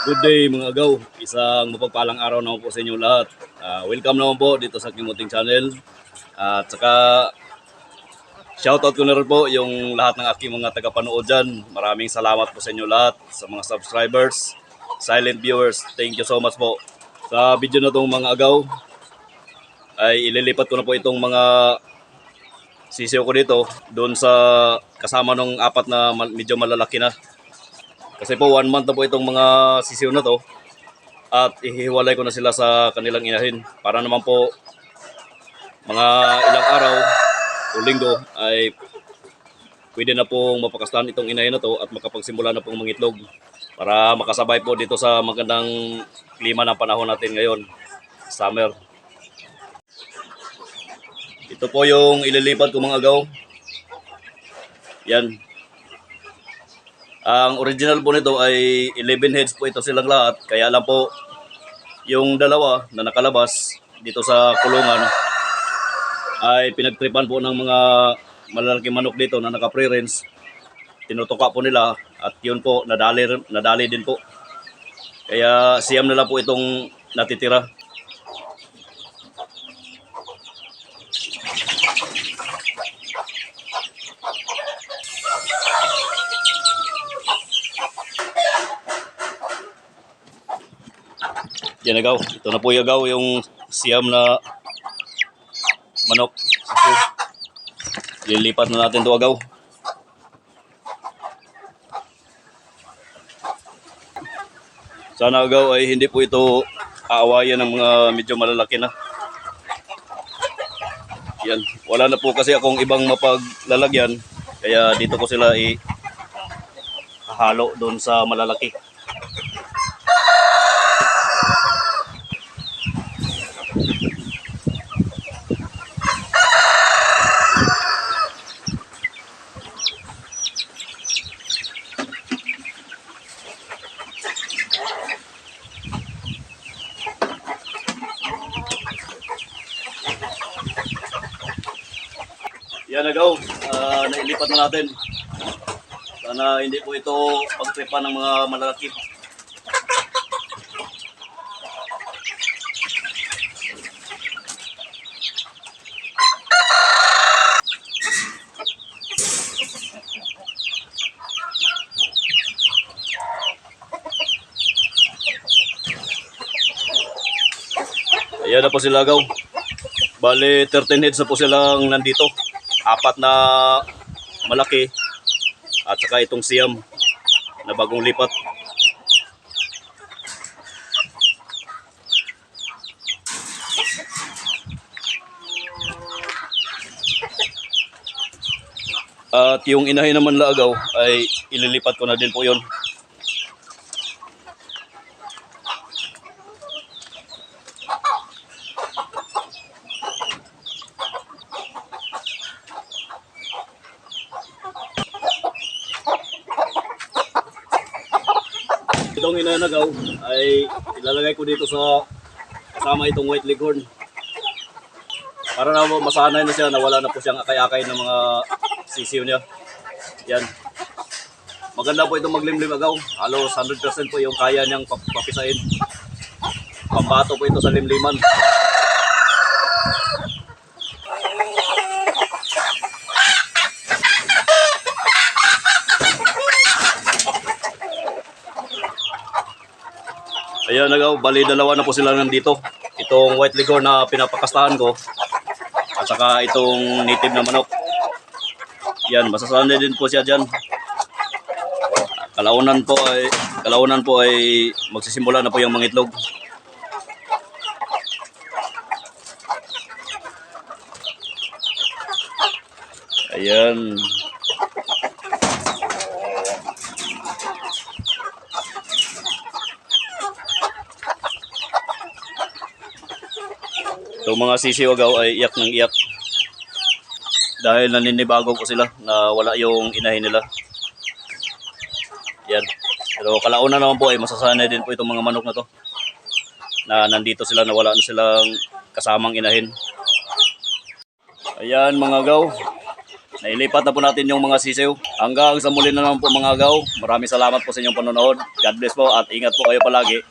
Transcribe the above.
Good day mga agaw. Isang mapagpalang araw naman po sa inyo lahat. Ah, welcome naman po dito sa Kimuting Channel. At saka shoutout ko na rin po yung lahat ng aking mga tagapanood dyan. Maraming salamat po sa inyo lahat, sa mga subscribers, silent viewers. Thank you so much po. Sa video na itong mga agaw, ay ililipat ko na po itong mga sisiyo ko dito doon sa kasama ng apat na medyo malalaki na. Kasi po one month na po itong mga sisiyo na to at ihiwalay ko na sila sa kanilang inahin para naman po mga ilang araw o linggo ay pwede na pong mapakastahan itong inahin na to at makapagsimula na pong mangitlog para makasabay po dito sa magandang klima ng panahon natin ngayon, summer. Ito po yung ililipat ko mga agaw. Yan. Ang original po nito ay 11 heads po ito silang lahat. Kaya lang po yung dalawa na nakalabas dito sa kulungan ay pinagtripan po ng mga malalaking manok dito na naka-pre-rinse. Tinutuka po nila at yun po nadali, nadali din po. Kaya siyam na lang po itong natitira. Yan agaw. Ito na po yung agaw, yung siyam na manok. So, lilipat na natin ito agaw. Sana agaw ay hindi po ito aawayan ng mga medyo malalaki na. Yan. Wala na po kasi akong ibang mapaglalagyan. Kaya dito ko sila i halo doon sa malalaki. Yan go. Ah, nailipat na natin. Sana hindi po ito pagtripan ng mga malalaki. Ayan na po sila gaw. Bale, 13 heads na po silang nandito. Apat na malaki at saka itong siyam na bagong lipat. At yung inahin naman laagaw ay ililipat ko na din po yon. Itong inanagaw ay ilalagay ko dito sa kasama itong white leghorn. Para na masanay na siya na wala na po siyang akay-akay ng mga sisiw niya. Yan. Maganda po itong maglimlim agaw. Halos 100% po yung kaya niyang pap- papisain. Pambato po ito sa limliman. Ayan nagaw, bali dalawa na po sila nandito. Itong white liquor na pinapakastahan ko at saka itong native na manok. Yan, masasanay din po siya diyan. Kalaunan po ay kalaunan po ay magsisimula na po yung mga itlog. Ayan. Itong mga sisiwagaw ay iyak ng iyak. Dahil naninibago ko sila na wala yung inahin nila. Yan. Pero kalauna naman po ay masasanay din po itong mga manok na to. Na nandito sila na wala na silang kasamang inahin. Ayan mga gaw. Nailipat na po natin yung mga sisiw. Hanggang sa muli na naman po mga agaw. Maraming salamat po sa inyong panonood. God bless po at ingat po kayo palagi.